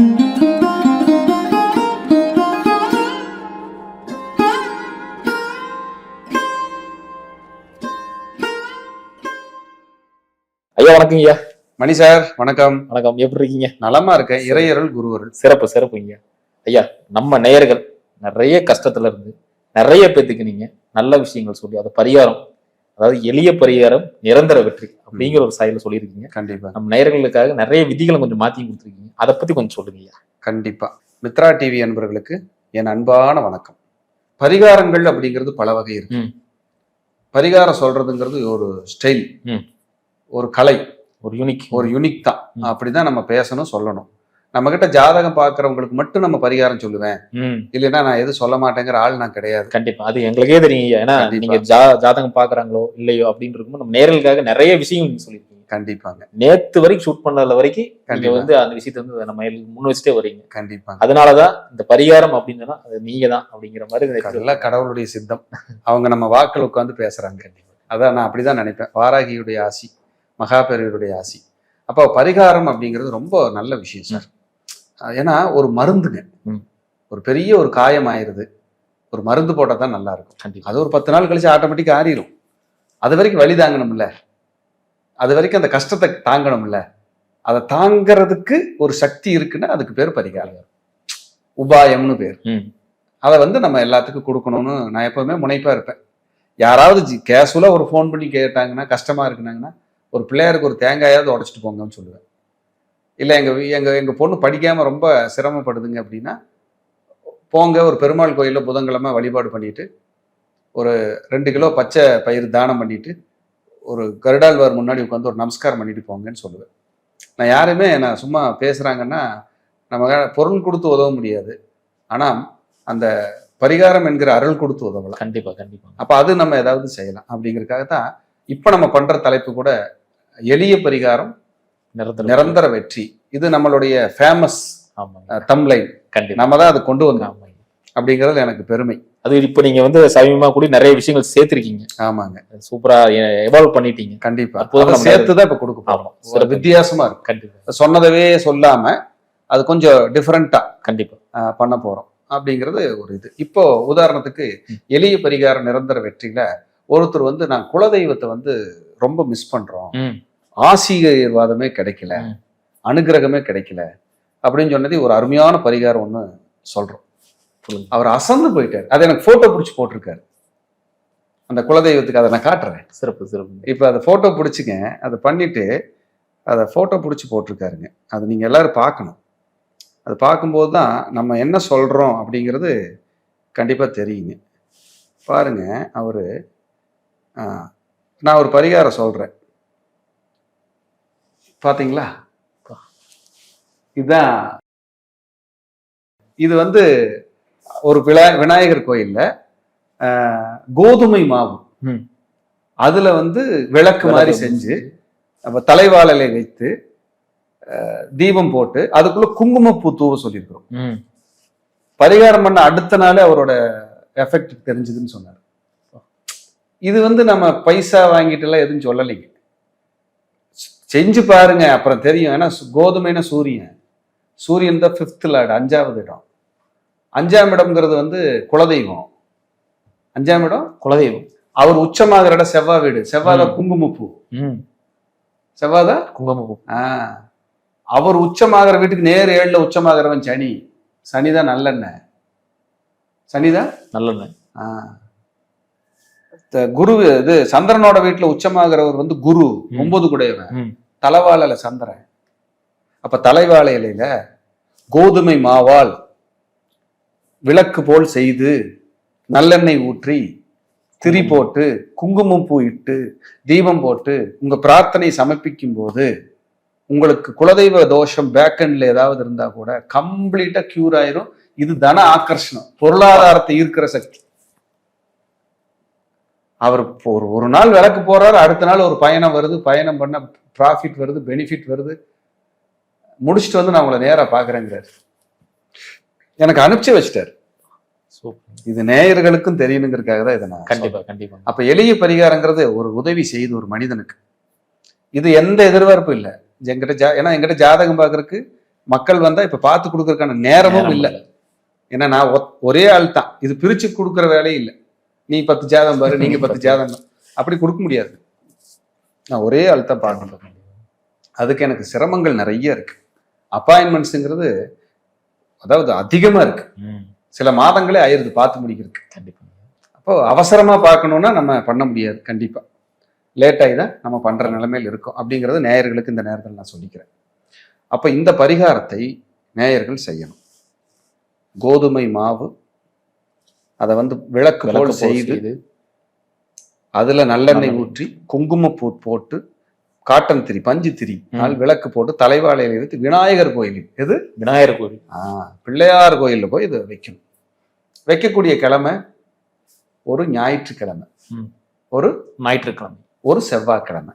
ஐயா வணக்கம் ஐயா. மணி சார் வணக்கம். வணக்கம். எப்படி இருக்கீங்க? நலமா இருக்கேன். இறையருள் குருவருள். சிறப்பு சிறப்பு ஐயா. ஐயா நம்ம நேயர்கள் நிறைய கஷ்டத்துல இருந்து நிறைய பேத்துக்கு நீங்க நல்ல விஷயங்கள் சொல்லி அது பரிகாரம் அதாவது எளிய பரிகாரம் நிரந்தர வெற்றி அப்படிங்கிற ஒரு சாயல சொல்லியிருக்கீங்க. கண்டிப்பா. நம்ம நேயர்களுக்காக நிறைய விதிகளை கொஞ்சம் மாத்தி கொடுத்துருக்கீங்க. அதை பத்தி கொஞ்சம் சொல்லுங்க கண்டிப்பா. மித்ரா டிவி அன்பர்களுக்கு என் அன்பான வணக்கம். பரிகாரங்கள் அப்படிங்கிறது பல வகை இருக்கு. பரிகாரம் சொல்றதுங்கிறது ஒரு ஸ்டைல். ஒரு கலை ஒரு யூனிக் ஒரு யூனிக் தான். அப்படிதான் நம்ம பேசணும் சொல்லணும். நம்ம கிட்ட ஜாதகம் பாக்குறவங்களுக்கு மட்டும் நம்ம பரிகாரம் சொல்லுவேன். இல்லைன்னா நான் எதுவும் சொல்ல மாட்டேங்கிற ஆள் நான் கிடையாது. கண்டிப்பா. அது எங்களுக்கே தெரியும். ஏன்னா கண்டிப்பா. நீங்க ஜாதகம் பாக்குறாங்களோ இல்லையோ அப்படின்னு இருக்கும்போது நம்ம நேயர்களுக்காக நிறைய விஷயங்கள் நீங்க சொல்லியிருக்கீங்க. கண்டிப்பாங்க. நேத்து வரைக்கும் ஷூட் பண்ணதுல வரைக்கும் நீங்க கண்டிப்பா. வந்து அந்த விஷயத்தை வந்து நம்ம முன் வச்சுட்டே வரீங்க கண்டிப்பாங்க அதனாலதான் இந்த பரிகாரம் அப்படின்னு அது நீங்க தான் அப்படிங்கிற மாதிரி எல்லாம் கடவுளுடைய சித்தம். அவங்க நம்ம வாக்கில் உட்காந்து பேசுறாங்க. அதான் நான் அப்படிதான் நினைப்பேன். வாராகியுடைய ஆசி மகாபெரியருடைய ஆசி. அப்போ பரிகாரம் அப்படிங்கிறது ரொம்ப நல்ல விஷயம் சார். ஏன்னா ஒரு மருந்துங்க. ஒரு பெரிய ஒரு காயம் ஆயிருது ஒரு மருந்து போட்டால் தான் நல்லா இருக்கும் அது ஒரு பத்து நாள் கழிச்சு ஆட்டோமேட்டிக் ஆறிடும் அது வரைக்கும் வலி தாங்கணும்ல. அது வரைக்கும் அந்த கஷ்டத்தை தாங்கணும்ல. அதை தாங்கிறதுக்கு ஒரு சக்தி இருக்குன்னா அதுக்கு பேர் பரிகாரம். உபாயம்னு பேர். அதை வந்து நம்ம எல்லாத்துக்கும் கொடுக்கணும்னு நான் எப்பவுமே முனைப்பா இருப்பேன். யாராவது கேஷுவலாக ஒரு ஃபோன் பண்ணி கேட்டாங்கன்னா கஷ்டமா இருக்குனாங்கன்னா ஒரு பிள்ளையாருக்கு ஒரு தேங்காயாவது உடைச்சிட்டு போங்கன்னு சொல்லுவேன். இல்லை எங்க வீ- எங்க எங்க பொண்ணு படிக்காம ரொம்ப சிரமப்படுதுங்க அப்படின்னா போங்க ஒரு பெருமாள் கோயிலில் புதன்கிழமை வழிபாடு பண்ணிட்டு ஒரு ரெண்டு கிலோ பச்சை பயிர் தானம் பண்ணிட்டு ஒரு கருடாழ்வார் முன்னாடி உட்காந்து ஒரு நமஸ்காரம் பண்ணிட்டு போங்கன்னு சொல்லுவேன். நான் யாருமே நான் சும்மா பேசுறாங்கன்னா நம்ம பொருள் கொடுத்து உதவ முடியாது. ஆனால் அந்த பரிகாரம் என்கிற அருள் கொடுத்து உதவலாம். கண்டிப்பா கண்டிப்பா. அப்ப அது நம்ம ஏதாவது செய்யலாம். அப்படிங்கறதுக்காக தான் இப்ப நம்ம பண்ற தலைப்பு கூட எளிய பரிகாரம் நிரந்தர வெற்றி. இது நம்மளுடைய ஃபேமஸ் தம்லைன் கண்டிப்பா. நம்ம தான் அதை கொண்டு வந்தோம். அப்படிங்கிறது எனக்கு பெருமை. அது இப்ப நீங்க வந்து சமீபமா கூட நிறைய விஷயங்கள் சேர்த்திருக்கீங்க. ஆமாங்க. சூப்பரா எவால்வ் பண்ணிட்டீங்க. கண்டிப்பா. அற்புதமா சேர்த்து தான் இப்ப கொடுக்க போறோம். வித்தியாசமா இருக்கும் கண்டிப்பா. சொன்னதவே சொல்லாம அது கொஞ்சம் டிஃப்ரெண்டா கண்டிப்பா. பண்ண போறோம். அப்படிங்கிறது ஒரு இது. இப்போ உதாரணத்துக்கு. எளிய பரிகாரம் நிரந்தர வெற்றியில ஒருத்தர் வந்து நான் குலதெய்வத்தை வந்து ரொம்ப மிஸ் பண்றோம். ஆசீர்வாதமே கிடைக்கல. அனுகிரகமே கிடைக்கல அப்படின்னு சொன்னது ஒரு அருமையான பரிகாரம் ஒன்று சொல்லுங்க அவர் அசந்து போயிட்டார். அதை எனக்கு போட்டோ பிடிச்சி போட்டிருக்காரு. அந்த குலதெய்வத்துக்கு அதை நான் காட்டுறேன். சிறப்பு சிறப்பு. இப்போ அதை போட்டோ பிடிச்சிங்க. அதை பண்ணிட்டு அதை போட்டோ பிடிச்சி போட்டிருக்காருங்க. அது நீங்க எல்லாரும் பார்க்கணும். அது பார்க்கும்போது தான் நம்ம என்ன சொல்றோம் அப்படிங்கிறது கண்டிப்பா தெரியுங்க. பாருங்க அவரு நான் ஒரு பரிகாரம் சொல்றேன். பாத்தீங்களா? இதுதான் இது வந்து ஒரு விழா- விநாயகர் கோயில்ல கோதுமை மாவு. அதுல வந்து விளக்கு மாதிரி செஞ்சு நம்ம தலைவாழலை வைத்து தீபம் போட்டு அதுக்குள்ள குங்குமப்பூ தூவ சொல்லியிருக்கிறோம். பரிகாரம் பண்ண அடுத்த நாளே அவரோட எஃபெக்ட் தெரிஞ்சதுன்னு சொன்னார். இது வந்து நம்ம பைசா வாங்கிட்டு எல்லாம் எதுவும் சொல்லலைங்க. செஞ்சு பாருங்க அப்புறம் தெரியும். ஏன்னா கோதுமைனா சூரியன். சூரியன் தான் ஃபிஃப்த் லார்டு அஞ்சாவது இடம். அஞ்சாம் இடம்ங்கிறது வந்து குலதெய்வம். அஞ்சாம் இடம் குலதெய்வம். அவர் உச்சமாகிற இடம் செவ்வாய் வீடு. செவ்வாய் தான். குங்குமப்பூ. ம். செவ்வாய் தான் குங்குமப்பூ. ஆ. அவர் உச்சமாகிற வீட்டுக்கு நேர் ஏழுல உச்சமாகிறவன் சனி. சனிதான் நல்லெண்ணெய். சனிதான் நல்லெண்ணெய். ஆ. குரு இது சந்திரனோட வீட்டுல உச்சமாகிறவர் வந்து குரு. ஒன்பது குடையவன் தலைவாழல சந்திரன். அப்ப தலைவாழை இலையில கோதுமை மாவால் விளக்கு போல் செய்து நல்லெண்ணெய் ஊற்றி திரி போட்டு குங்குமம் பூ இட்டு தீபம் போட்டு உங்க பிரார்த்தனை சமர்ப்பிக்கும் போது உங்களுக்கு குலதெய்வ தோஷம் பேக்கெண்ட்ல ஏதாவது இருந்தா கூட கம்ப்ளீட்டா கியூர் ஆயிரும். இது தன ஆக்கர்ஷணம். பொருளாதாரத்தை ஈர்க்கிற சக்தி. அவர் ஒரு ஒரு நாள் விளக்கு போறாரு அடுத்த நாள் ஒரு பயணம் வருது பயணம் பண்ண ப்ராஃபிட் வருது பெனிஃபிட் வருது. முடிச்சுட்டு வந்து நான் உங்களை நேரா பாக்குறேங்கிறாரு எனக்கு அனுப்பிச்சு வச்சிட்டாரு. இது நேயர்களுக்கும் தெரியணுங்கிறதுக்காக தான் இதை நான் கண்டிப்பா கண்டிப்பா. அப்ப எளிய பரிகாரங்கிறது ஒரு உதவி செய்யுது ஒரு மனிதனுக்கு. இது எந்த எதிர்பார்ப்பும் இல்லை. என்கிட்ட ஜா ஏன்னா என்கிட்ட ஜாதகம் பார்க்கறதுக்கு மக்கள் வந்தா இப்ப பார்த்து கொடுக்கறதுக்கான நேரமும் இல்ல. ஏன்னா நான் ஒரே ஆள் தான் இது பிரிச்சு கொடுக்குற வேலையே இல்லை. நீ பத்து ஜாதகம் பாரு நீங்க பத்து ஜாதகம் பாரு. அப்படி கொடுக்க முடியாது. நான் ஒரே ஆள் தான் பார்க்கணும். அதுக்கு எனக்கு சிரமங்கள் நிறைய இருக்கு. அப்பாயின்மெண்ட்ஸுங்கிறது அதாவது அதிகமா இருக்கு. சில மாதங்களே ஆயிருது பார்த்து முடிக்கிறதுக்கு. கண்டிப்பா. அப்போ அவசரமா பார்க்கணும்னா நம்ம பண்ண முடியாது கண்டிப்பா. லேட் ஆகி தான் நம்ம பண்ற நிலைமையில் இருக்கும். அப்படிங்கிறது நேயர்களுக்கு இந்த நேரத்தில் நான் சொல்லிக்கிறேன். அப்ப இந்த பரிகாரத்தை நேயர்கள் செய்யணும். கோதுமை மாவு அதை வந்து விளக்கு போல் செய்து அதுல நல்லெண்ணெய். ஊற்றி குங்குமப்பூ போட்டு காட்டன் திரி பஞ்சு திரி. நாள் விளக்கு போட்டு தலைவாழையில எடுத்து விநாயகர் கோயில் எது? விநாயகர் கோவில் ஆ, பிள்ளையார் கோயில்ல போய் இதை வைக்கணும். வைக்கக்கூடிய கிழமை ஒரு ஞாயிற்றுக்கிழமை. ஒரு ஞாயிற்றுக்கிழமை. ஒரு செவ்வாய்க்கிழமை.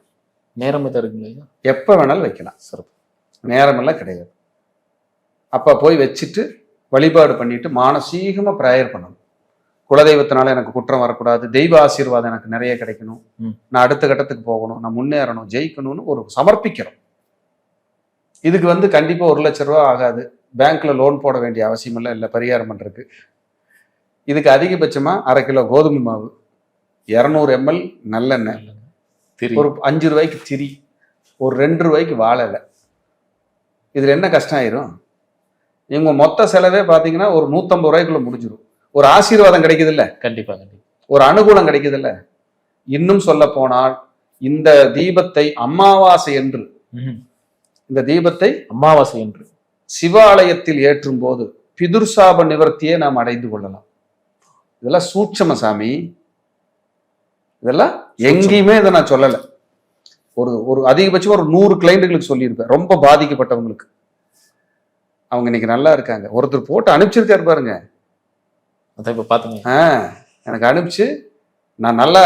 நேரம் இருக்குங்களா எப்ப வேணாலும் வைக்கலாம். சிறப்பு. நேரமெல்லாம் கிடையாது. அப்ப போய் வச்சுட்டு வழிபாடு பண்ணிட்டு மானசீகமா ப்ரேயர் பண்ணணும். குலதெய்வத்தினால எனக்கு குற்றம் வரக்கூடாது. தெய்வ ஆசீர்வாதம் எனக்கு நிறைய கிடைக்கணும். நான் அடுத்த கட்டத்துக்கு போகணும். நான் முன்னேறணும். ஜெயிக்கணும்னு ஒரு சமர்ப்பிக்கிறோம். இதுக்கு வந்து கண்டிப்பா ஒரு லட்ச ரூபா ஆகாது. பேங்க்ல லோன் போட வேண்டிய அவசியம் இல்லை இல்லை. பரிகாரம் பண்றதுக்கு. இதுக்கு அதிகபட்சமா அரை கிலோ கோதுமை மாவு இரநூறு எம்எல் நல்லெண்ணெய். திரி. ஒரு அஞ்சு ரூபாய்க்கு திரி ஒரு ரெண்டு ரூபாய்க்கு வாழை இலை இதுல என்ன கஷ்டம் ஆயிரும்? இவங்க மொத்த செலவே பாத்தீங்கன்னா ஒரு நூத்தம்பது ரூபாய்க்குள்ள முடிஞ்சிடும் ஒரு ஆசீர்வாதம் கிடைக்குது இல்ல கண்டிப்பா. ஒரு அனுகூலம் கிடைக்குது இல்ல இன்னும் சொல்ல போனால் இந்த தீபத்தை அமாவாசை என்று. இந்த தீபத்தை அமாவாசை என்று. சிவாலயத்தில் ஏற்றும் போது பிதுர்சாப நிவர்த்தியை நாம் அடைந்து கொள்ளலாம். இதெல்லாம் சூட்சம சாமி. இதெல்லாம் எங்கேயுமே இதை நான் சொல்லலை. ஒரு ஒரு அதிகபட்சம் ஒரு நூறு கிளைண்ட்டுகளுக்கு சொல்லியிருப்பேன். ரொம்ப பாதிக்கப்பட்டவங்களுக்கு. அவங்க இன்னைக்கு நல்லா இருக்காங்க. ஒருத்தர் போட்டு அனுப்பிச்சிருக்காரு பாருங்க. அதான் இப்போ பாத்துங்க. ஆ எனக்கு அனுப்பிச்சு. நான் நல்லா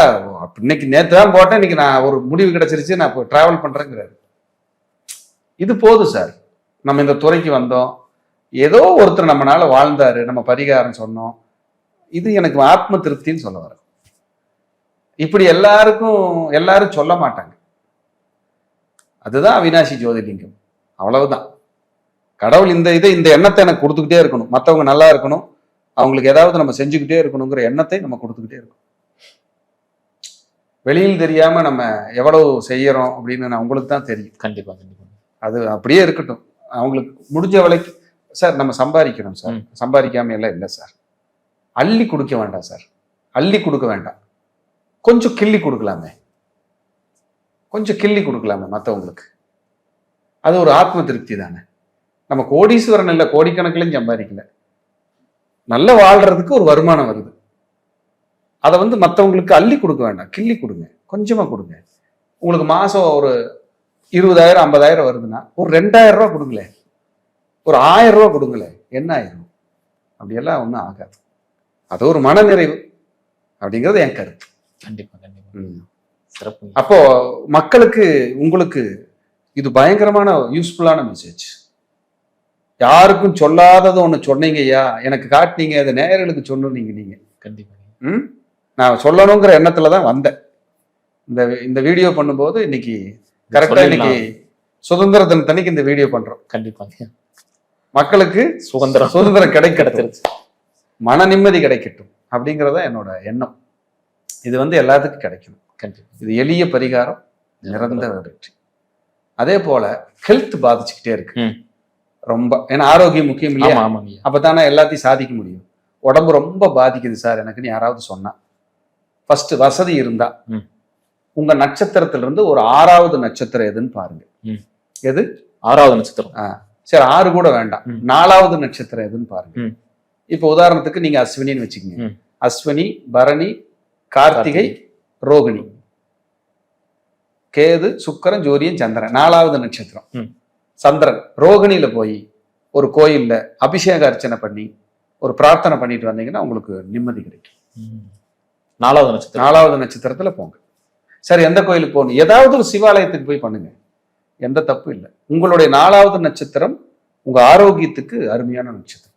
இன்னைக்கு நேற்று தான் போட்டேன். இன்னைக்கு நான் ஒரு முடிவு கிடச்சிருச்சு. நான் இப்போ ட்ராவல் பண்ணுறேங்கிறாரு இது போதும் சார். நம்ம இந்த துறைக்கு வந்தோம். ஏதோ ஒருத்தர் நம்மளால வாழ்ந்தாரு. நம்ம பரிகாரம் சொன்னோம். இது எனக்கு ஆத்ம திருப்தின்னு சொல்ல வர இப்படி எல்லாருக்கும் எல்லாரும் சொல்ல மாட்டாங்க. அதுதான் அவினாசி ஜோதிலிங்கம். அவ்வளவுதான். கடவுள் இந்த இதை இந்த எண்ணத்தை எனக்கு கொடுத்துக்கிட்டே இருக்கணும். மற்றவங்க நல்லா இருக்கணும். அவங்களுக்கு ஏதாவது நம்ம செஞ்சுக்கிட்டே இருக்கணுங்கிற எண்ணத்தை நம்ம கொடுத்துக்கிட்டே இருக்கணும் வெளியில் தெரியாம நம்ம எவ்வளவு செய்யறோம் அப்படின்னு நான் உங்களுக்கு தான் தெரியும். கண்டிப்பா கண்டிப்பா. அது அப்படியே இருக்கட்டும். அவங்களுக்கு முடிஞ்ச வேலைக்கு சார் நம்ம சம்பாதிக்கணும் சார். சம்பாதிக்காம எல்லாம் இல்லை சார். அள்ளி கொடுக்க வேண்டாம் சார். அள்ளி கொடுக்க வேண்டாம். கொஞ்சம் கிள்ளி கொடுக்கலாமே. கொஞ்சம் கிள்ளி கொடுக்கலாமே மற்றவங்களுக்கு அது ஒரு ஆத்ம திருப்தி தானே. நம்ம கோடீஸ்வரன் இல்லை கோடிக்கணக்கிலையும் சம்பாதிக்கல. நல்ல வாழ்றதுக்கு ஒரு வருமானம் வருது. அதை வந்து மற்றவங்களுக்கு அள்ளி கொடுக்க வேண்டாம். கிள்ளி கொடுங்க. கொஞ்சமா கொடுங்க. உங்களுக்கு மாசம் ஒரு இருபதாயிரம் ஐம்பதாயிரம் வருதுன்னா ஒரு ரெண்டாயிரம் ரூபா கொடுங்களே ஒரு ஆயிரம் ரூபா கொடுங்களே என்ன ஆயிரும்? அப்படியெல்லாம் ஒன்றும் ஆகாது. அது ஒரு மனநிறைவு அப்படிங்கிறது என் கருத்து. கண்டிப்பா கண்டிப்பா. சிறப்பு அப்போ மக்களுக்கு உங்களுக்கு இது பயங்கரமான யூஸ்ஃபுல்லான மெசேஜ் யாருக்கும் சொல்லாதது ஒன்று சொன்னீங்க ஐயா எனக்கு காட்டினீங்க அதை நேயர்களுக்கு சொன்னீங்க நீங்க. கண்டிப்பா. ம்? நான் சொல்லணுங்கிற எண்ணத்துல தான் வந்தேன். இந்த இந்த வீடியோ பண்ணும்போது இன்னைக்கு கரெக்டா இன்னைக்கு சுதந்திர தினத்தன்னைக்கு இந்த வீடியோ பண்றோம். கண்டிப்பாங்க மக்களுக்கு சுதந்திரம். சுதந்திரம் கிடைக்கட்டும். கிடைச்சிருச்சு. மன நிம்மதி கிடைக்கட்டும் அப்படிங்கறத என்னோட எண்ணம். இது வந்து எல்லாத்துக்கும் கிடைக்கணும். கண்டிப்பா. இது எளிய பரிகாரம் நிரந்தர வெற்றி. அதே போல ஹெல்த் பாதிச்சுக்கிட்டே இருக்கு. ரொம்ப ஏன்னா ஆரோக்கியம் முக்கியம் இல்லையா ஆமா ஆமாங்க. அப்பதானே எல்லாத்தையும் சாதிக்க முடியும் உடம்பு ரொம்ப பாதிக்குது சார் எனக்குன்னு யாராவது சொன்னா ஃபர்ஸ்ட் வசதி இருந்தா. உங்க நட்சத்திரத்துல இருந்து ஒரு ஆறாவது நட்சத்திரம் எதுன்னு பாருங்க. எது ஆறாவது நட்சத்திரம் சரி ஆறு கூட வேண்டாம். நாலாவது நட்சத்திரம் எதுன்னு பாருங்க. இப்போ உதாரணத்துக்கு நீங்க அஸ்வினின்னு வச்சுக்கோங்க. அஸ்வினி பரணி கார்த்திகை ரோகிணி கேது சுக்கிரன் ஜோதியன் சந்திரன் நாலாவது நட்சத்திரம். சந்திரன் ரோகிணியில போய் ஒரு கோயில்ல அபிஷேக அர்ச்சனை பண்ணி ஒரு பிரார்த்தனை பண்ணிட்டு வந்தீங்கன்னா உங்களுக்கு நிம்மதி கிடைக்கும். நாலாவது நட்சத்திரம். நாலாவது நட்சத்திரத்துல போங்க. சரி எந்த கோயிலுக்கு போகணும்? ஏதாவது ஒரு சிவாலயத்துக்கு போய் பண்ணுங்க. எந்த தப்பு இல்லை. உங்களுடைய நாலாவது நட்சத்திரம் உங்க ஆரோக்கியத்துக்கு அருமையான நட்சத்திரம்.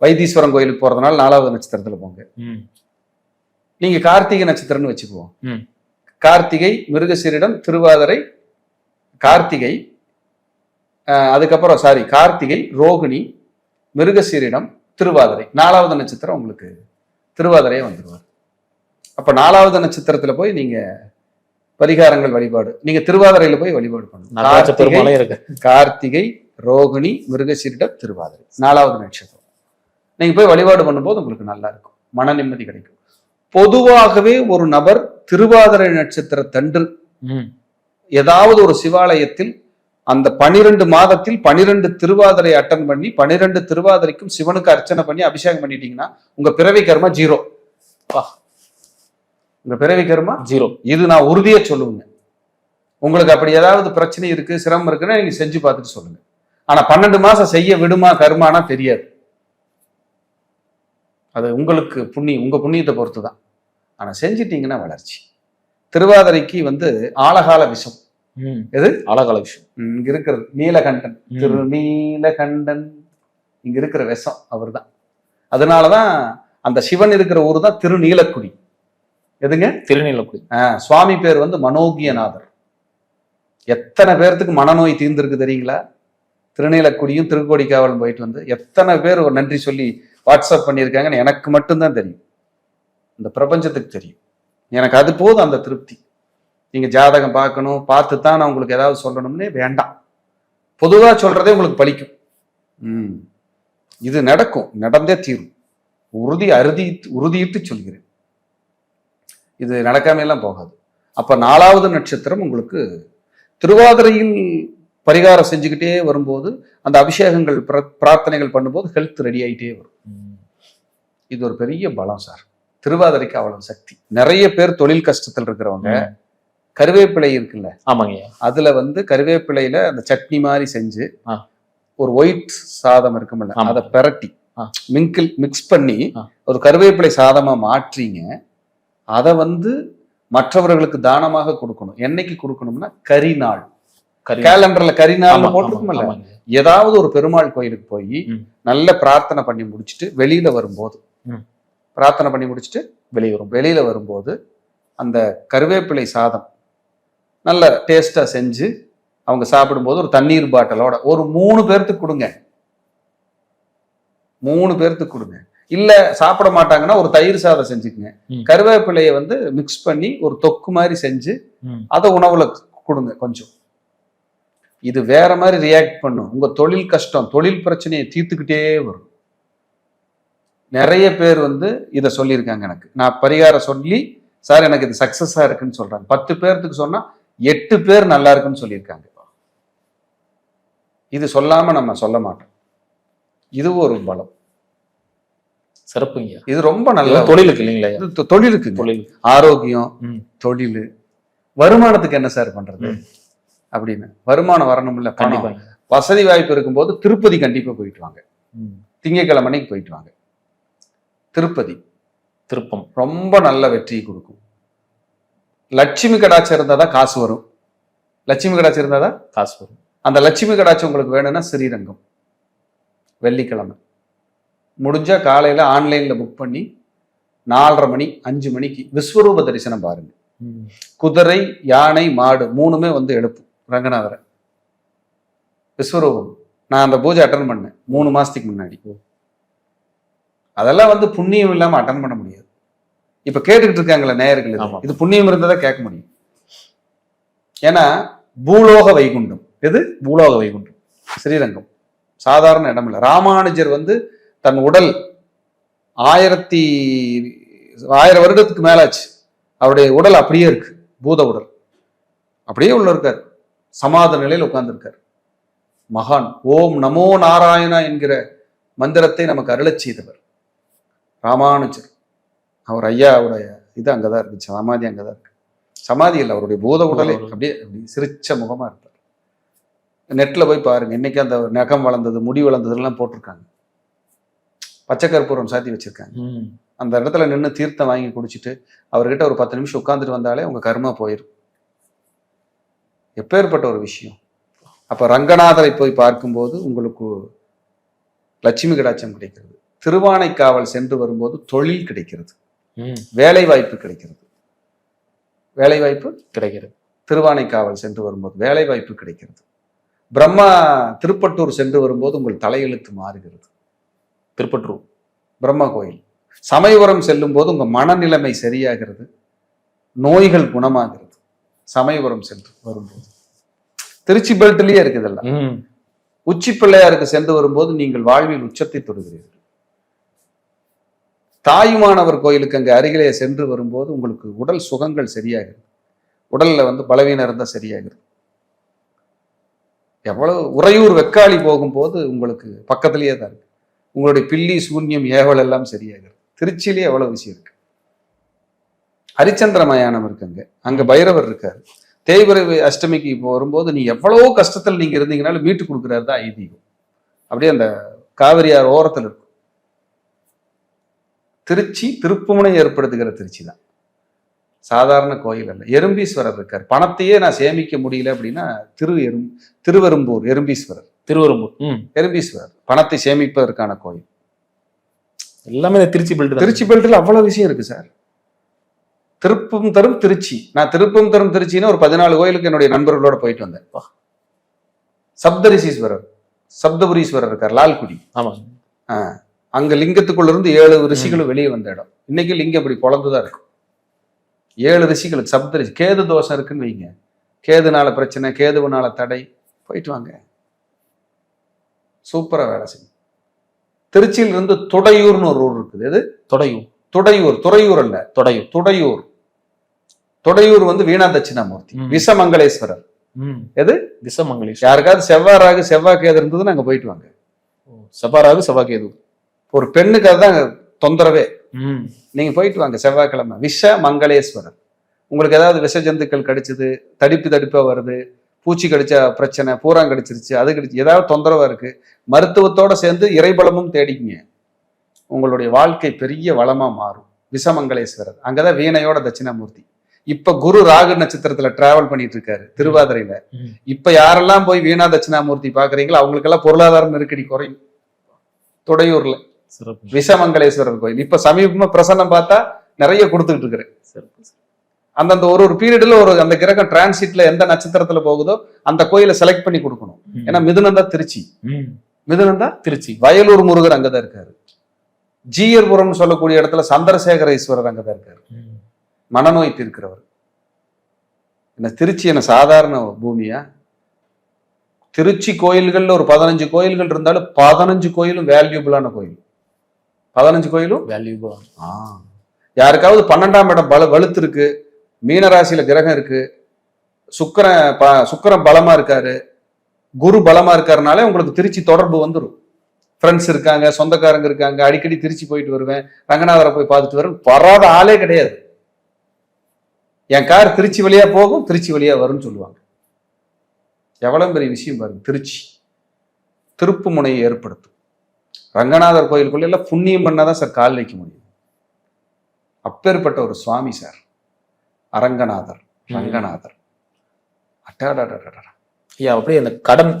வைத்தீஸ்வரன் கோயிலுக்கு போறதுனால நாலாவது நட்சத்திரத்துல போங்க. ம். நீங்க கார்த்திகை நட்சத்திரம்னு வச்சுக்குவோம். கார்த்திகை மிருகசீரிடம் திருவாதிரை கார்த்திகை அதுக்கப்புறம் சாரி கார்த்திகை ரோகிணி மிருகசீரிடம் திருவாதிரை. நாலாவது நட்சத்திரம் உங்களுக்கு திருவாதிரையே வந்துடுவார் அப்ப நாலாவது நட்சத்திரத்துல போய் நீங்க பரிகாரங்கள் வழிபாடு நீங்க திருவாதிரையில போய் வழிபாடு பண்ணணும். கார்த்திகை, ரோகிணி மிருகசீரிடம் திருவாதிரை. நாலாவது நட்சத்திரம். நீங்க போய் வழிபாடு பண்ணும்போது உங்களுக்கு நல்லா இருக்கும். மன நிம்மதி கிடைக்கும். பொதுவாகவே ஒரு நபர் திருவாதிரை நட்சத்திரத்தன்று ம். ஏதாவது ஒரு சிவாலயத்தில் அந்த பனிரெண்டு மாதத்தில் பனிரெண்டு திருவாதிரை அட்டன் பண்ணி பனிரெண்டு திருவாதிரைக்கும் சிவனுக்கு அர்ச்சனை பண்ணி அபிஷேகம் பண்ணிட்டீங்கன்னா உங்க பிறவி கர்மா ஜீரோ. உங்க பிறவி கர்மா ஜீரோ. இது நான் உறுதியா சொல்லுவேங்க. உங்களுக்கு அப்படி ஏதாவது பிரச்சனை இருக்கு சிரமம் இருக்குன்னா நீங்க செஞ்சு பார்த்துட்டு சொல்லுங்க. ஆனா பன்னெண்டு மாசம் செய்ய விடுமா கர்மானா தெரியாது. அது உங்களுக்கு புண்ணியம் உங்க புண்ணியத்தை பொறுத்து தான் ஆனா செஞ்சிட்டீங்கன்னா வளர்ச்சி. திருவாதிரைக்கு வந்து ஆழகால விஷம். எது? அழகால விஷயம் இங்க இருக்கிறது. நீலகண்டன். ம். திருநீலகண்டன் இங்க இருக்கிற விஷம் அவர்தான். அதனாலதான் அந்த சிவன் இருக்கிற ஊர் தான் திருநீலக்குடி. எதுங்க? திருநீலக்குடி. சுவாமி பேர் வந்து மனோகியநாதர். எத்தனை பேர்த்துக்கு மனநோய் தீர்ந்திருக்கு தெரியுங்களா? திருநீலக்குடியும் திருக்கோடிக்காவலும் போயிட்டு வந்து எத்தனை பேர் ஒரு நன்றி சொல்லி வாட்ஸ்அப் பண்ணியிருக்காங்கன்னு எனக்கு மட்டும்தான் தெரியும். இந்த பிரபஞ்சத்துக்கு தெரியும். எனக்கு அது போதும் அந்த திருப்தி. நீங்க ஜாதகம் பார்க்கணும் பார்த்து தான் நான் உங்களுக்கு ஏதாவது சொல்லணும்னே வேண்டாம். பொதுவா சொல்றதே உங்களுக்கு பலிக்கும். ம். இது நடக்கும். நடந்தே தீரும். உறுதி அறுதி உறுதியிட்டு சொல்கிறேன். இது நடக்காமையெல்லாம் போகாது. அப்ப நாலாவது நட்சத்திரம் உங்களுக்கு திருவாதிரையில் பரிகாரம் செஞ்சுக்கிட்டே வரும்போது அந்த அபிஷேகங்கள் பிர- பிரார்த்தனைகள் பண்ணும்போது ஹெல்த் ரெடி ஆயிட்டே வரும். இது ஒரு பெரிய பலம் சார். திருவாதிரைக்கு அவ்வளவு சக்தி. நிறைய பேர் தொழில் கஷ்டத்தில் இருக்கிறவங்க கருவேப்பிலை இருக்குல்ல ஆமாங்கய்யா அதுல வந்து கருவேப்பிலையில அந்த சட்னி மாதிரி செஞ்சு. ஒரு ஒயிட் சாதம் இருக்குமில்ல ஆமா. அதை பெரட்டி ஆ. மிங்கிள் மிக்ஸ் பண்ணி. ஒரு கருவேப்பிலை சாதமா மாற்றீங்க அதை வந்து மற்றவர்களுக்கு தானமாக கொடுக்கணும் என்னைக்கு கொடுக்கணும்னா கரி நாள் கேலண்டர்ல கரி நாள் ஆமா, போட்டிருக்கும்ல ஆமா, ஆமாங்க. ஏதாவது ஒரு பெருமாள் கோயிலுக்கு போய். நல்ல பிரார்த்தனை பண்ணி முடிச்சுட்டு வெளியில வரும்போது. பிரார்த்தனை பண்ணி முடிச்சுட்டு வெளியே வரும் வெளியில வரும்போது அந்த கருவேப்பிலை சாதம் நல்ல டேஸ்டா செஞ்சு அவங்க சாப்பிடும்போது ஒரு தண்ணீர் பாட்டிலோட ஒரு மூணு பேர்த்துக்கு கொடுங்க. மூணு பேர்த்துக்கு கொடுங்க. இல்ல சாப்பிட மாட்டாங்கன்னா ஒரு தயிர் சாதம் செஞ்சுக்குங்க. கருவேப்பிலையை வந்து மிக்ஸ் பண்ணி ஒரு தொக்கு மாதிரி செஞ்சு. அதை உணவுல கொடுங்க கொஞ்சம். இது வேற மாதிரி ரியாக்ட் பண்ணும். உங்க தொழில் கஷ்டம் தொழில் பிரச்சனையை தீர்த்துக்கிட்டே வரும். நிறைய பேர் வந்து இதை சொல்லியிருக்காங்க எனக்கு. நான் பரிகாரம் சொல்லி சார் எனக்கு இது சக்சஸா இருக்குன்னு சொல்றாங்க. பத்து பேர்த்துக்கு சொன்னா எட்டு பேர் நல்லா இருக்குன்னு சொல்லியிருக்காங்க. இது சொல்லாம நம்ம சொல்ல மாட்டோம். இது ஒரு பலம். சிறப்புங்கய்யா இது ரொம்ப நல்ல தொழிலுக்கு இல்லைங்களா தொழிலுக்கு தொழில். ஆரோக்கியம். தொழில். வருமானத்துக்கு என்ன சார் பண்றது. அப்படின்னு. வருமானம் வரணும்ல பணம். கண்டிப்பாங்க. வசதி வாய்ப்பு இருக்கும்போது திருப்பதி கண்டிப்பா போயிட்டு வாங்க. ம். திங்கட்கிழமை அன்னைக்கு போயிட்டு வாங்க. திருப்பதி. திருப்பம். ரொம்ப நல்ல வெற்றியை கொடுக்கும். லட்சுமி கடாட்சம் இருந்தால் தான் காசு வரும். லட்சுமி கடாட்சம் இருந்தால் தான் காசு வரும். அந்த லட்சுமி கடாட்சம் உங்களுக்கு வேணும்னா ஸ்ரீரங்கம் வெள்ளிக்கிழமை. முடிஞ்சா காலையில ஆன்லைன்ல புக் பண்ணி நாலரை மணி அஞ்சு மணிக்கு விஸ்வரூப தரிசனம் பாருங்க. ம். குதிரை யானை மாடு மூணுமே வந்து எழுப்பும் ரங்கநாதரை. விஸ்வரூபம். நான் அந்த பூஜை அட்டன் பண்ணேன் மூணு மாசத்துக்கு முன்னாடி. அதெல்லாம் வந்து புண்ணியம் இல்லாம அட்டன் பண்ண முடியாது. இப்ப கேட்டுக்கிட்டு இருக்காங்களே நேயர்கள் இது. புண்ணியம் இருந்ததா கேட்க முடியும். ஏன்னா பூலோக வைகுண்டம். எது? பூலோக வைகுண்டம். ஸ்ரீரங்கம். சாதாரண இடம் இல்லை ராமானுஜர் வந்து தன் உடல் ஆயிரத்தி ஆயிரம் வருடத்துக்கு மேலாச்சு. அவருடைய உடல் அப்படியே இருக்கு. பூத உடல். அப்படியே உள்ள இருக்கார். சமாத நிலையில் உட்கார்ந்திருக்கார். மகான். ஓம் நமோ நாராயணா என்கிற மந்திரத்தை நமக்கு அருளச் செய்தவர். ராமானுஜர். அவர் ஐயாவுடைய இது அங்கதான் இருக்கு சமாதி அங்கதான் இருக்கு. சமாதி இல்லை அவருடைய பூத உடலே. அப்படியே அப்படி சிரிச்ச முகமா இருப்பார். நெட்ல போய் பாருங்க இன்னைக்கு அந்த நகம் வளர்ந்தது முடி வளர்ந்ததுலாம் போட்டிருக்காங்க. பச்சை கற்பூரம் சாத்தி வச்சிருக்காங்க. அந்த இடத்துல நின்று தீர்த்தம் வாங்கி குடிச்சிட்டு அவர்கிட்ட ஒரு பத்து நிமிஷம் உட்காந்துட்டு வந்தாலே உங்க கர்மா போயிடும் எப்பேற்பட்ட ஒரு விஷயம். அப்ப ரங்கநாதரை போய் பார்க்கும்போது உங்களுக்கு லட்சுமி கடாட்சம் கிடைக்கிறது. திருவானைக்காவல் சென்று வரும்போது தொழில் கிடைக்கிறது. வேலை வாய்ப்பு கிடைக்கிறது. வேலை வாய்ப்பு கிடைக்கிறது திருவானைக்காவல் சென்று வரும்போது வேலை வாய்ப்பு கிடைக்கிறது. பிரம்மா திருப்பட்டூர் சென்று வரும்போது உங்கள் தலையெழுத்து மாறுகிறது. திருப்பற்றூர். பிரம்மா கோயில். சமயபுரம் செல்லும் போது உங்க மனநிலைமை சரியாகிறது. நோய்கள் குணமாகிறது. சமயபுரம் சென்று வரும்போது. திருச்சி பெல்ட்லயே இருக்குது இதெல்லாம் ம். உச்சி பிள்ளையாருக்கு சென்று வரும்போது நீங்கள் வாழ்வில் உச்சத்தை தொடுகிறீர்கள். தாயுமானவர் கோயிலுக்கு அங்கே அருகிலே சென்று வரும்போது உங்களுக்கு உடல் சுகங்கள் சரியாகிறது. உடலில் வந்து பலவீனம் இருந்தால் சரியாகிறது. எவ்வளவு உறையூர் வெக்காளி போகும்போது உங்களுக்கு பக்கத்திலேயே தான் இருக்கு. உங்களுடைய பில்லி சூன்யம் ஏவல் எல்லாம் சரியாகிறது. திருச்சியிலே எவ்வளவு விஷயம் இருக்கு. ஹரிச்சந்திர மயானம் இருக்கு அங்கே. பைரவர் இருக்கார். தேய்பிரை அஷ்டமிக்கு இப்போ வரும்போது நீ எவ்வளவோ கஷ்டத்தில் நீங்கள் இருந்தீங்கனாலும் மீட்டு கொடுக்குறாரு தான் ஐதீகம். அப்படியே அந்த காவிரியார் ஓரத்தில் இருக்கும் திருச்சி திருப்புமுனை ஏற்படுத்துகிற திருச்சி தான் சாதாரண கோயில் அல்ல. எறும்பீஸ்வரர் இருக்கார். பணத்தையே நான் சேமிக்க முடியல அப்படின்னா திரு எறும் திருவெரும்பூர் எறும்பீஸ்வரர். திருவெரும்பூர். ம். எறும்பீஸ்வரர். பணத்தை சேமிப்பதற்கான கோயில். எல்லாமே இந்த திருச்சி பெல்ட் திருச்சி பெல்ட்டில் அவ்வளவு விஷயம் இருக்கு சார். திருப்பும் தரும் திருச்சி. நான் திருப்பும் தரும் திருச்சின்னு ஒரு பதினாலு கோயிலுக்கு என்னுடைய நண்பர்களோட போயிட்டு வந்தேன். சப்தரிசீஸ்வரர் சப்தபுரீஸ்வரர் இருக்கார் லால்குடி. ஆமா அங்க லிங்கத்துக்குள்ள இருந்து ஏழு ரிஷிகளும் வெளியே வந்த இடம். இன்னைக்கு லிங்கம் இப்படி பொழந்துதான் இருக்கும் ஏழு ரிஷிகளுக்கு சப்தரிசி கேது தோஷம் இருக்குன்னு வைங்க. கேதுனால பிரச்சனை கேதுவனால தடை போயிட்டு வாங்க. சூப்பரா வேலை செய்யும். திருச்சியில இருந்து துடையூர்னு ஒரு ஊர் இருக்குது. எது? தொடையூர். துடையூர் துறையூர் அல்ல. தொடையூர். துடையூர். துடையூர் வந்து வீணா தட்சிணாமூர்த்தி. விசமங்கலேஸ்வரர். எது? திசமங்கலேஸ்வரர் யாருக்காவது செவ்வாறாக செவ்வாய் கேது இருந்ததுன்னு அங்க போயிட்டு வாங்க. செவ்வாறாகு செவ்வாய்க்கேது ஒரு பெண்ணுக்கு அதுதான் தொந்தரவே. ம். நீங்க போயிட்டு வாங்க செவ்வாய்க்கிழமை. விஷ மங்களேஸ்வரர். உங்களுக்கு ஏதாவது விஷ ஜந்துக்கள் கடிச்சது தடிப்பு தடிப்பா வருது பூச்சி கடிச்ச பிரச்சனை பூரான் கடிச்சிருச்சு அது கடிச்சு ஏதாவது தொந்தரவா இருக்கு மருத்துவத்தோட சேர்ந்து இறைபலமும் தேடிக்கிங்க. உங்களுடைய வாழ்க்கை பெரிய வளமா மாறும். விஷமங்களேஸ்வரர் அங்கதான் வீணையோட தட்சிணாமூர்த்தி. இப்ப குரு ராகு நட்சத்திரத்துல டிராவல் பண்ணிட்டு இருக்காரு திருவாதிரையில. இப்ப யாரெல்லாம் போய் வீணா தட்சிணாமூர்த்தி பாக்குறீங்களோ அவங்களுக்கெல்லாம் பொருளாதார நெருக்கடி குறையும். துடையூர்ல விஷமங்கலேஸ்வரர் கோயில். இப்ப சமீபமா பிரசன்னம் பார்த்தா நிறைய கொடுத்துக்கிட்டு இருக்கிறேன். அந்தந்த ஒரு ஒரு பீரியட்ல ஒரு அந்த கிரகம் டிரான்சிட்ல எந்த நட்சத்திரத்துல போகுதோ அந்த கோயிலை செலக்ட் பண்ணி கொடுக்கணும். ஏன்னா மிதுனம் தான் திருச்சி. ம். மிதுனம் தான் திருச்சி வயலூர் முருகர் அங்கதான் இருக்காரு. ஜீயர்புரம்னு சொல்லக்கூடிய இடத்துல சந்திரசேகர ஈஸ்வரர் அங்கதான் இருக்காரு. மனநோய் தீர்க்கிறவர் என்ன திருச்சி என்ன சாதாரண பூமியா? திருச்சி கோயில்கள்ல ஒரு பதினஞ்சு கோயில்கள் இருந்தாலும் பதினஞ்சு கோயிலும் வேல்யூபிளான கோயில். பதினஞ்சு கோயிலும்? வேல்யூபிள் யாருக்காவது பன்னெண்டாம் இடம் பல வலுத்து இருக்கு மீனராசியில கிரகம் இருக்கு. சுக்கிரன் ப- சுக்கிரன் பலமா இருக்காரு. குரு பலமா இருக்காருனாலே உங்களுக்கு திருச்சி தொடர்பு வந்துடும் ஃப்ரெண்ட்ஸ் இருக்காங்க சொந்தக்காரங்க இருக்காங்க அடிக்கடி திருச்சி போயிட்டு வருவேன். ரங்கநாதரை போய் பார்த்துட்டு வரேன் வராத ஆளே கிடையாது. என் கார் திருச்சி வழியா போகும் திருச்சி வழியா வரும்னு சொல்லுவாங்க. எவ்வளவு பெரிய விஷயம் பாருங்க திருச்சி. திருப்பு முனையை ஏற்படுத்தும். ரங்கநாதர் கோயிலுக்குள்ள எல்லாம் புண்ணியம் பண்ணாதான் சார் கால் வைக்க முடியும். அப்பேற்பட்ட ஒரு சுவாமி சார் அரங்கநாதர் ரங்கநாதர். ஐயா அப்படியே அந்த கடன்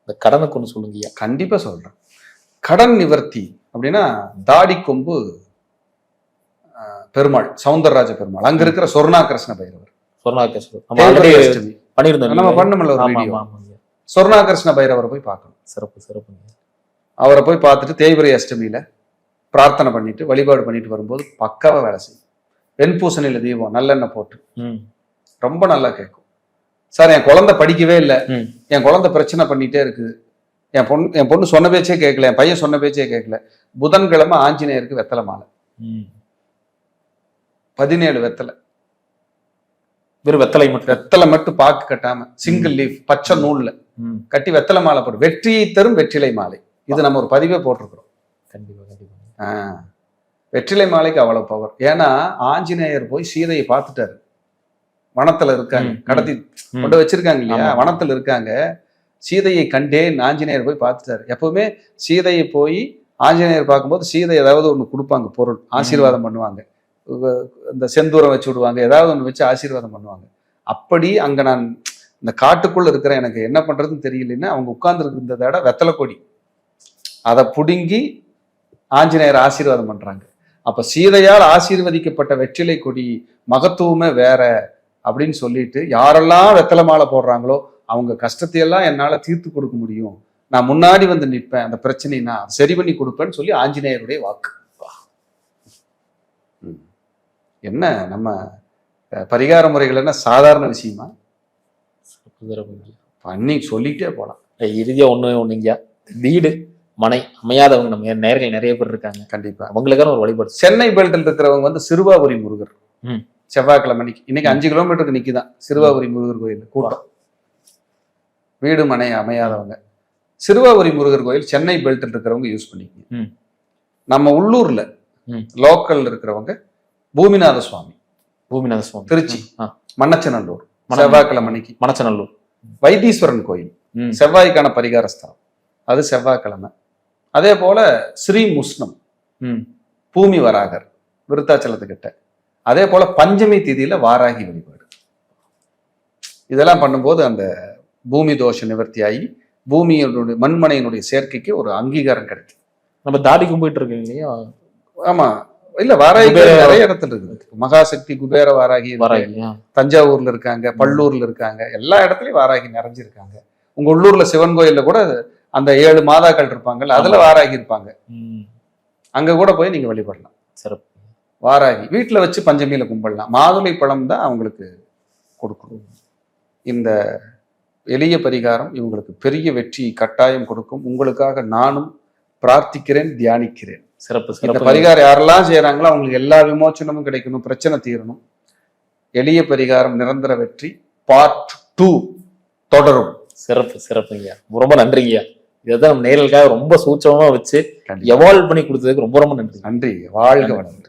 இந்த கடனை கொண்டு சொல்லுங்க ஐயா. கண்டிப்பா சொல்றேன். கடன் நிவர்த்தி அப்படின்னா தாடி கொம்பு பெருமாள் சவுந்தரராஜ பெருமாள். அங்க இருக்கிற சொர்ணா கிருஷ்ண பைரவர் அஷ்டமி. பண்ணியிருந்தோம் நம்ம? பண்ணமல்ல ஒரு. சொர்ணா கிருஷ்ண பைரவரை போய் பார்க்கணும். சிறப்பு சிறப்புங்க அவரை போய் பார்த்துட்டு தேய்பிரை அஷ்டமியில பிரார்த்தனை பண்ணிட்டு வழிபாடு பண்ணிட்டு வரும்போது பக்காவா வேலை செய்யும். வெண்பூசணியில தீபம் நல்லெண்ணெய் போட்டு. ரொம்ப நல்லா கேட்கும். சார் என் குழந்தை படிக்கவே இல்லை. என் குழந்தை பிரச்சனை பண்ணிட்டே இருக்குது என் பொண்ணு என் பொண்ணு சொன்ன பேச்சே கேட்கல என் பையன் சொன்ன பேச்சே கேட்கல. புதன்கிழமை ஆஞ்சநேயருக்கு வெத்தலை மாலை. பதினேழு வெத்தலை. வெறும் வெத்தலை மட்டும். வெத்தலை மட்டும் பாக்கு கட்டாம சிங்கிள் லீஃப் பச்சை நூல்ல. கட்டி வெத்தலை மாலை போட்டு வெற்றியை தரும் வெற்றிலை மாலை. இது நம்ம ஒரு பதிவே போட்டிருக்கிறோம். கண்டிப்பா கண்டிப்பா. ஆ. வெற்றிலை மாலைக்கு அவ்வளவு பவர் ஏன்னா ஆஞ்சநேயர் போய் சீதையை பார்த்துட்டாரு. வனத்துல இருக்காங்க. கடத்தி. கொண்டு வச்சிருக்காங்க இல்லையா. வனத்துல இருக்காங்க. சீதையை கண்டேன் ஆஞ்சநேயர் போய் பார்த்துட்டாரு. எப்பவுமே சீதையை போய் ஆஞ்சநேயர் பார்க்கும்போது சீதை ஏதாவது ஒண்ணு கொடுப்பாங்க பொருள். ஆசீர்வாதம் பண்ணுவாங்க. இந்த செந்தூரம் வச்சு விடுவாங்க. ஏதாவது ஒண்ணு வச்சு ஆசீர்வாதம் பண்ணுவாங்க. அப்படி அங்க நான் இந்த காட்டுக்குள்ள இருக்கிற எனக்கு என்ன பண்றதுன்னு தெரியலன்னு அவங்க உட்கார்ந்து இருந்த இடம் வெத்தலை கொடி. அதை புடுங்கி ஆஞ்சநேயர் ஆசீர்வாதம் பண்றாங்க. அப்ப சீதையால் ஆசீர்வதிக்கப்பட்ட வெற்றிலை கொடி மகத்துவமே வேற அப்படின்னு சொல்லிட்டு யாரெல்லாம் வெத்தலை மாலை போடுறாங்களோ அவங்க கஷ்டத்தையெல்லாம் என்னால தீர்த்து கொடுக்க முடியும். நான் முன்னாடி வந்து நிற்பேன். அந்த பிரச்சனையை நான் சரி பண்ணி கொடுப்பேன்னு சொல்லி ஆஞ்சநேயருடைய வாக்கு. என்ன நம்ம பரிகார முறைகள் என்ன சாதாரண விஷயமா? பண்ணி சொல்லிட்டே போலாம். இறுதியா ஒண்ணு ஒண்ணுங்கய்யா வீடு. மனை அமையாதவங்க நம்ம நேர்கள் நிறைய பேர் இருக்காங்க. கண்டிப்பா. அவங்களுக்கான ஒரு வழிபாடு சென்னை பெல்ட்டில் இருக்கிறவங்க வந்து சிறுவாபுரி முருகர். செவ்வாய்க்கிழமை அன்னைக்கு. இன்னைக்கு அஞ்சு கிலோமீட்டருக்கு நிக்கிதான். சிறுவாபுரி முருகர் கோயில் கூட்டம். வீடு மனை அமையாதவங்க. சிறுவாபுரி முருகர் கோயில் சென்னை பெல்ட்டில் இருக்கிறவங்க யூஸ் பண்ணிக்கங்க. நம்ம உள்ளூர்ல ம். லோக்கல்ல இருக்கிறவங்க பூமிநாத சுவாமி. பூமிநாத சுவாமி. திருச்சி. மண்ணச்சநல்லூர் மண- செவ்வாய்க்கிழமை அன்னைக்கு. மணச்சநல்லூர். வைத்தீஸ்வரன் கோயில். செவ்வாய்க்கான பரிகார ஸ்தலம் அது செவ்வாய்க்கிழமை. அதே போல ஸ்ரீ முஸ்னம் பூமி வராகர் விருத்தாச்சலத்துக்கிட்ட. அதே போல பஞ்சமி திதியில வாராகி வழிபாடு. இதெல்லாம் பண்ணும்போது அந்த பூமி தோஷ நிவர்த்தி ஆகி பூமியினுடைய மண்மனையினுடைய சேர்க்கைக்கு ஒரு அங்கீகாரம் கிடைக்கும் நம்ம தாடி கும்பிட்டு இருக்கோம் இல்லையா? ஆமா. இல்ல வாராகி நிறைய இடத்துல இருக்குது. மகாசக்தி குபேர வாராகி தஞ்சாவூர்ல இருக்காங்க பல்லூர்ல இருக்காங்க. எல்லா இடத்துலயும் வாராகி நிறைஞ்சிருக்காங்க. உங்க உள்ளூர்ல சிவன் கோயில்ல கூட அந்த ஏழு மாதாக்கள் இருப்பாங்கல்ல அதுல. வாராகி இருப்பாங்க. அங்க கூட போய் நீங்க வழிபடலாம். சிறப்பு. வாராகி. வீட்டில் வச்சு பஞ்சமியில கும்பிடலாம். மாதுளை பழம் தான் அவங்களுக்கு கொடுக்கணும் இந்த எளிய பரிகாரம் இவங்களுக்கு பெரிய வெற்றி கட்டாயம் கொடுக்கும். உங்களுக்காக நானும் பிரார்த்திக்கிறேன் தியானிக்கிறேன். சிறப்பு இந்த பரிகாரம் யாரெல்லாம் செய்றாங்களோ அவங்களுக்கு எல்லா விமோச்சனமும் கிடைக்கணும் பிரச்சனை தீரணும். எளிய பரிகாரம் நிரந்தர வெற்றி பார்ட் டூ தொடரும். சிறப்பு சிறப்புங்கய்யா. ரொம்ப நன்றிங்கய்யா. இதைதான் நம்ம நேரலுக்காக ரொம்ப சூட்சமா வச்சு. எவால்வ் பண்ணி கொடுத்ததுக்கு ரொம்ப ரொம்ப நன்றி. நன்றி. வாழ்க வளமுடன்.